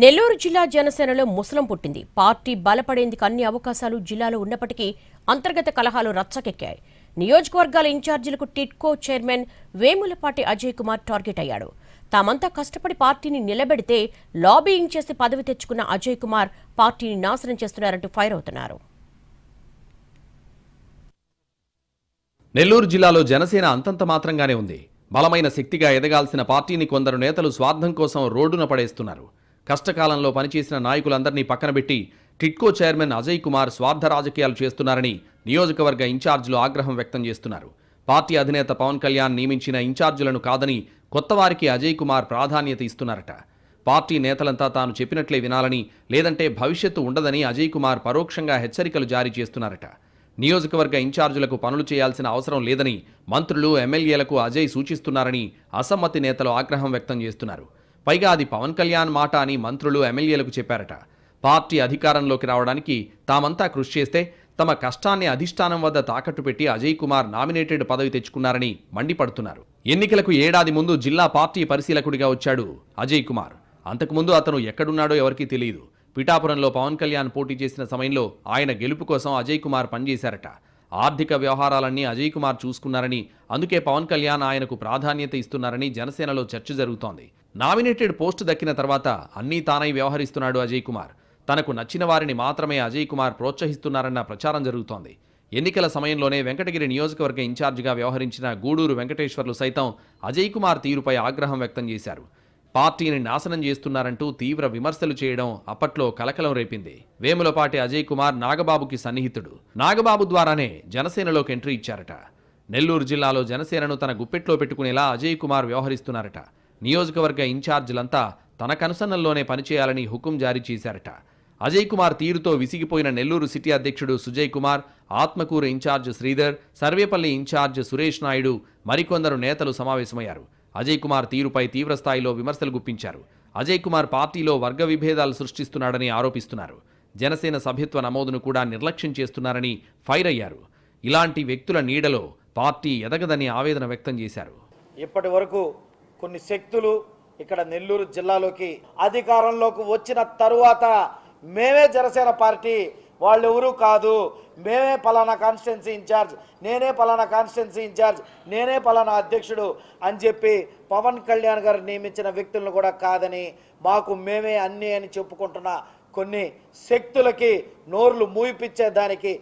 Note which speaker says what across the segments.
Speaker 1: నెల్లూరు జిల్లా జనసేనలో ముసలం పుట్టింది. పార్టీ బలపడేందుకు అన్ని అవకాశాలు జిల్లాలో ఉన్నప్పటికీ అంతర్గత కలహాలు రచ్చకెక్కాయి. నియోజకవర్గాల ఇన్ఛార్జీలకు TIDCO chairman Vemulapati Ajay Kumar target అయ్యాడు. తామంతా కష్టపడి పార్టీని నిలబెడితే లాబీయింగ్ చేసి పదవి తెచ్చుకున్న అజయ్ కుమార్ పార్టీని నాశనం చేస్తున్నారంటూ ఫైర్ అవుతున్నారు.
Speaker 2: నెల్లూరు జిల్లాలో జనసేన అంతంత మాత్రంగానే ఉంది. బలమైన శక్తిగా ఎదగాల్సిన పార్టీని కొందరు నేతలు స్వార్థం కోసం రోడ్డున పడేస్తున్నారు. కష్టకాలంలో పనిచేసిన నాయకులందరినీ పక్కనబెట్టి టిట్కో చైర్మన్ అజయ్ కుమార్ స్వార్థ రాజకీయాలు చేస్తున్నారని నియోజకవర్గ ఇన్ఛార్జీలు ఆగ్రహం వ్యక్తం చేస్తున్నారు. పార్టీ అధినేత పవన్ కళ్యాణ్ నియమించిన ఇన్ఛార్జీలను కాదని కొత్తవారికి అజయ్ కుమార్ ప్రాధాన్యత ఇస్తున్నారట. పార్టీ నేతలంతా తాను చెప్పినట్లే వినాలని లేదంటే భవిష్యత్తు ఉండదని అజయ్ కుమార్ పరోక్షంగా హెచ్చరికలు జారీ చేస్తున్నారట. నియోజకవర్గ ఇన్ఛార్జీలకు పనులు చేయాల్సిన అవసరం లేదని మంత్రులు ఎమ్మెల్యేలకు అజయ్ సూచిస్తున్నారని అసమ్మతి నేతలు ఆగ్రహం వ్యక్తం చేస్తున్నారు. పైగా అది పవన్ కళ్యాణ్ మాట అని మంత్రులు ఎమ్మెల్యేలకు చెప్పారట. పార్టీ అధికారంలోకి రావడానికి తామంతా కృషి చేస్తే తమ కష్టాన్ని అధిష్టానం వద్ద తాకట్టు పెట్టి అజయ్ కుమార్ నామినేటెడ్ పదవి తెచ్చుకున్నారని మండిపడుతున్నారు. ఎన్నికలకు ఏడాది ముందు జిల్లా పార్టీ పరిశీలకుడిగా వచ్చాడు అజయ్ కుమార్. అంతకుముందు అతను ఎక్కడున్నాడో ఎవరికీ తెలియదు. పిఠాపురంలో పవన్ కళ్యాణ్ పోటీ చేసిన సమయంలో ఆయన గెలుపు కోసం అజయ్ కుమార్ పనిచేశారట. ఆర్థిక వ్యవహారాలన్నీ అజయ్ కుమార్ చూసుకున్నారని అందుకే పవన్ కళ్యాణ్ ఆయనకు ప్రాధాన్యత ఇస్తున్నారని జనసేనలో చర్చ జరుగుతోంది. నామినేటెడ్ పోస్టు దక్కిన తర్వాత అన్నీ తానై వ్యవహరిస్తున్నాడు అజయ్ కుమార్. తనకు నచ్చిన వారిని మాత్రమే అజయ్ కుమార్ ప్రోత్సహిస్తున్నారన్న ప్రచారం జరుగుతోంది. ఎన్నికల సమయంలోనే వెంకటగిరి నియోజకవర్గ ఇన్ఛార్జిగా వ్యవహరించిన గూడూరు వెంకటేశ్వర్లు సైతం అజయ్ కుమార్ తీరుపై ఆగ్రహం వ్యక్తం చేశారు. పార్టీని నాశనం చేస్తున్నారంటూ తీవ్ర విమర్శలు చేయడం అప్పట్లో కలకలం రేపింది. వేములపాటి అజయ్ కుమార్ నాగబాబుకి సన్నిహితుడు. నాగబాబు ద్వారానే జనసేనలోకి ఎంట్రీ ఇచ్చారట. నెల్లూరు జిల్లాలో జనసేనను తన గుప్పెట్లో పెట్టుకునేలా అజయ్ కుమార్ వ్యవహరిస్తున్నారట. నియోజకవర్గ ఇన్ఛార్జీలంతా తన కనుసన్నల్లోనే పనిచేయాలని హుకుం జారీ చేశారట. అజయ్ కుమార్ తీరుతో విసిగిపోయిన నెల్లూరు సిటీ అధ్యక్షుడు సుజయ్ కుమార్ ఆత్మకూరు ఇన్ఛార్జ్ శ్రీధర్ సర్వేపల్లి ఇన్ఛార్జ్ సురేష్ నాయుడు మరికొందరు నేతలు సమావేశమయ్యారు. అజయ్ కుమార్ తీరుపై తీవ్రస్థాయిలో విమర్శలు గుప్పించారు. అజయ్ కుమార్ పార్టీలో వర్గ విభేదాలు సృష్టిస్తున్నాడని ఆరోపిస్తున్నారు. జనసేన సభ్యత్వ నమోదును కూడా నిర్లక్ష్యం చేస్తున్నారని ఫైర్ అయ్యారు. ఇలాంటి వ్యక్తుల నీడలో పార్టీ ఎదగదని ఆవేదన వ్యక్తం చేశారు.
Speaker 3: ఇప్పటి వరకు కొన్ని శక్తులు ఇక్కడ నెల్లూరు జిల్లాలోకి అధికారంలోకి వచ్చిన తరువాత మేమే జనసేన పార్టీ వాళ్ళెవరూ కాదు మేమే పలానా కాన్స్టిట్యున్సీ ఇన్ఛార్జ్ నేనే పలానా కాన్స్టిట్యున్సీ ఇన్ఛార్జ్ నేనే పలానా అధ్యక్షుడు అని చెప్పి పవన్ కళ్యాణ్ గారు నియమించిన వ్యక్తులను కూడా కాదని మాకు మేమే అన్నీ అని చెప్పుకుంటున్న కొన్ని శక్తులకి నోర్లు మూయిపిచ్చే దానికి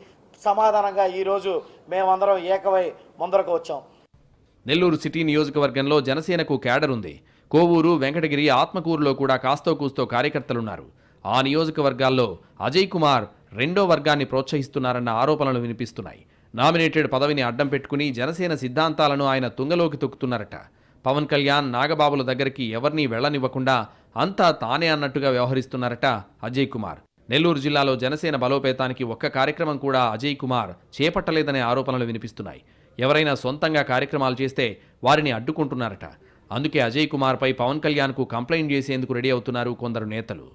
Speaker 3: సమాధానంగా ఈరోజు మేమందరం ఏకమై ముందరకు వచ్చాం.
Speaker 2: నెల్లూరు సిటీ నియోజకవర్గంలో జనసేనకు క్యాడర్ ఉంది. కోవూరు వెంకటగిరి ఆత్మకూరులో కూడా కాస్తో కూస్తో కార్యకర్తలున్నారు. ఆ నియోజకవర్గాల్లో అజయ్ కుమార్ రెండో వర్గాన్ని ప్రోత్సహిస్తున్నారన్న ఆరోపణలు వినిపిస్తున్నాయి. నామినేటెడ్ పదవిని అడ్డం పెట్టుకుని జనసేన సిద్ధాంతాలను ఆయన తుంగలోకి తొక్కుతున్నారట. పవన్ కళ్యాణ్ నాగబాబుల దగ్గరికి ఎవరినీ వెళ్ళనివ్వకుండా అంతా తానే అన్నట్టుగా వ్యవహరిస్తున్నారట అజయ్ కుమార్. నెల్లూరు జిల్లాలో జనసేన బలోపేతానికి ఒక్క కార్యక్రమం కూడా అజయ్ కుమార్ చేపట్టలేదనే ఆరోపణలు వినిపిస్తున్నాయి. ఎవరైనా సొంతంగా కార్యక్రమాలు చేస్తే వారిని అడ్డుకుంటున్నారట. అందుకే అజయ్ కుమార్పై పవన్ కళ్యాణ్కు కంప్లైంట్ చేసేందుకు రెడీ అవుతున్నారు కొందరు నేతలు.